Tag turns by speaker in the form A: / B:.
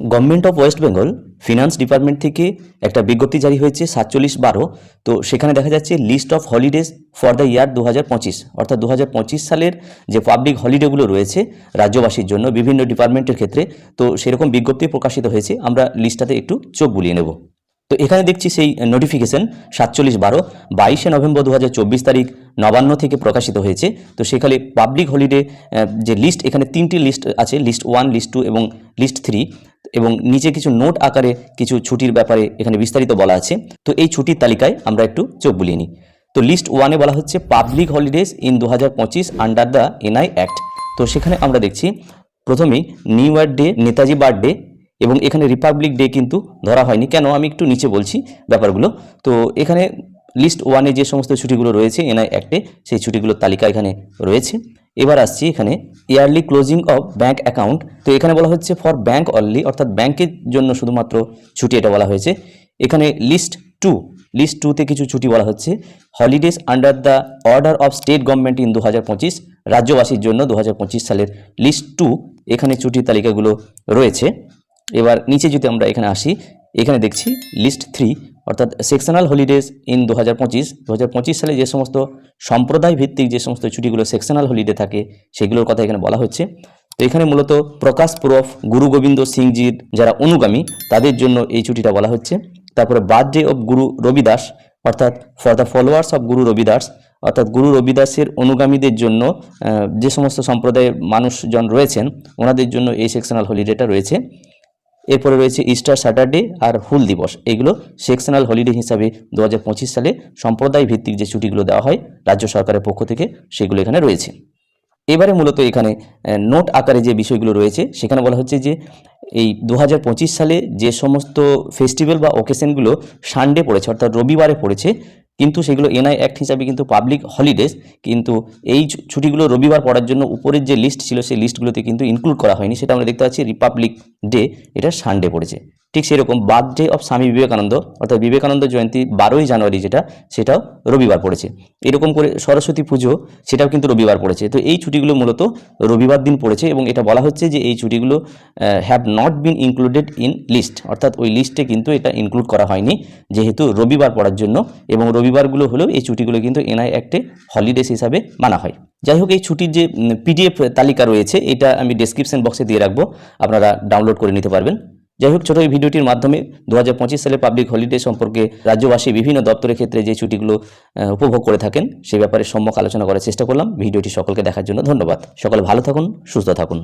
A: Government of West Bengal finance department থেকে একটা বিজ্ঞপ্তি জারি হয়েছে সাতচল্লিশ বারো। তো সেখানে দেখা যাচ্ছে list of holidays for the year দু হাজার পঁচিশ। অর্থাৎ দু হাজার পঁচিশ সালের যে পাবলিক হলিডেগুলো রয়েছে রাজ্যবাসীর জন্য বিভিন্ন ডিপার্টমেন্টের ক্ষেত্রে, তো সেরকম বিজ্ঞপ্তি প্রকাশিত হয়েছে। আমরা লিস্টটাতে একটু চোখ বুলিয়ে নেব। তো এখানে দেখছি সেই নোটিফিকেশন সাতচল্লিশ বারো, বাইশে নভেম্বর দু হাজার চব্বিশ তারিখ নবান্ন থেকে প্রকাশিত হয়েছে। তো সেখানে পাবলিক হলিডে যে লিস্ট এখানে তিনটি লিস্ট আছে লিস্ট ওয়ান লিস্ট টু এবং লিস্ট থ্রি এবং নিচে কিছু নোট আকারে কিছু ছুটির ব্যাপারে এখানে বিস্তারিত বলা আছে। তো এই ছুটির তালিকায় আমরা একটু চোখ বুলিয়ে নিই। তো লিস্ট ওয়ানে বলা হচ্ছে পাবলিক হলিডেজ ইন দু হাজার পঁচিশ আন্ডার দ্য এনআই অ্যাক্ট তো সেখানে আমরা দেখছি, প্রথমেই new year day Netaji birthday এবং এখানে রিপাবলিক ডে কিন্তু ধরা হয়নি। কেন? আমি একটু নিচে বলছি ব্যাপারগুলো। তো এখানে লিস্ট ওয়ানে যে সমস্ত ছুটিগুলো রয়েছে এনআই অ্যাক্টে সেই ছুটিগুলোর তালিকা এখানে রয়েছে। এবার আসছি এখানে yearly closing of bank account তো এখানে বলা হচ্ছে ফর ব্যাঙ্ক অনলি অর্থাৎ ব্যাঙ্কের জন্য শুধুমাত্র ছুটি এটা বলা হয়েছে। এখানে লিস্ট টু লিস্ট টুতে কিছু ছুটি বলা হচ্ছে। Holidays under the order of state government in দু হাজার পঁচিশ, রাজ্যবাসীর জন্য দু হাজার পঁচিশ সালের লিস্ট টু এখানে ছুটির তালিকাগুলো রয়েছে। এবার নিচে যদি আমরা এখানে আসি, এখানে দেখছি লিস্ট থ্রি অর্থাৎ সেকশনাল হলিডেজ ইন দু হাজার পঁচিশ দু হাজার পঁচিশ সালে যে সমস্ত সম্প্রদায় ভিত্তিক যে সমস্ত ছুটিগুলো সেকশনাল হলিডে থাকে, সেগুলোর কথা এখানে বলা হচ্ছে। তো এখানে মূলত প্রকাশ পুরফ, গুরু গোবিন্দ সিংজির যারা অনুগামী, তাদের জন্য এই ছুটিটা বলা হচ্ছে। তারপরে বার্থডে অফ গুরু রবিদাস, অর্থাৎ ফর দ্য ফলোয়ার্স অফ গুরু রবিদাস, অর্থাৎ গুরু রবিদাসের অনুগামীদের জন্য যে সমস্ত সম্প্রদায়ের মানুষজন রয়েছেন, ওনাদের জন্য এই সেকশনাল হলিডেটা রয়েছে। এরপরে রয়েছে ইস্টার স্যাটারডে আর হুল দিবস। এগুলো সেকশনাল হলিডে হিসাবে দু হাজার পঁচিশ সালে সম্প্রদায় ভিত্তিক যে ছুটিগুলো দেওয়া হয়, রাজ্য সরকারের পক্ষ থেকে সেগুলো এখানে রয়েছে। এবারে মূলত এখানে নোট আকারে যে বিষয়গুলো রয়েছে, সেখানে বলা হচ্ছে যে এই দু হাজার পঁচিশ সালে যে সমস্ত ফেস্টিভ্যাল বা ওকেশনগুলো সানডে পড়েছে, অর্থাৎ রবিবারে পড়েছে, কিন্তু সেগুলো এনআই অ্যাক্ট হিসাবে কিন্তু পাবলিক হলিডেজ, কিন্তু এই ছুটিগুলো রবিবার পড়ার জন্য উপরের যে লিস্ট ছিল, সেই লিস্টগুলোতে কিন্তু ইনক্লুড করা হয়নি, সেটা আমরা দেখতে পাচ্ছি রিপাবলিক ডে, এটা সানডে পড়েছে। ঠিক সেরকম বার্থডে অফ স্বামী বিবেকানন্দ, অর্থাৎ বিবেকানন্দ জয়ন্তী বারোই জানুয়ারি যেটা, সেটাও রবিবার পড়েছে। এরকম করে সরস্বতী পুজো, সেটাও কিন্তু রবিবার পড়েছে। তো এই ছুটিগুলো মূলত রবিবার দিন পড়েছে এবং এটা বলা হচ্ছে যে এই ছুটিগুলো have not been included in list অর্থাৎ ওই লিস্টে কিন্তু এটা ইনক্লুড করা হয়নি, যেহেতু রবিবার পড়ার জন্য এবং রবিবারগুলো হলেও এই ছুটিগুলো কিন্তু এনআই অ্যাক্টে হলিডেজ হিসাবে মানা হয়। যাই হোক, এই ছুটির যে পিডিএফ তালিকা রয়েছে, এটা আমি ডেসক্রিপশন বক্সে দিয়ে রাখব, আপনারা ডাউনলোড করে নিতে পারবেন। যাই হোক, ছোট এই ভিডিওটির মাধ্যমে দু হাজার পঁচিশ সালে পাবলিক হলিডে সম্পর্কে রাজ্যবাসী বিভিন্ন দপ্তরের ক্ষেত্রে যে ছুটিগুলো উপভোগ করে থাকেন, সে ব্যাপারে সম্যক আলোচনা করার চেষ্টা করলাম। ভিডিওটি সকলকে দেখার জন্য ধন্যবাদ। সকলে ভালো থাকুন, সুস্থ থাকুন।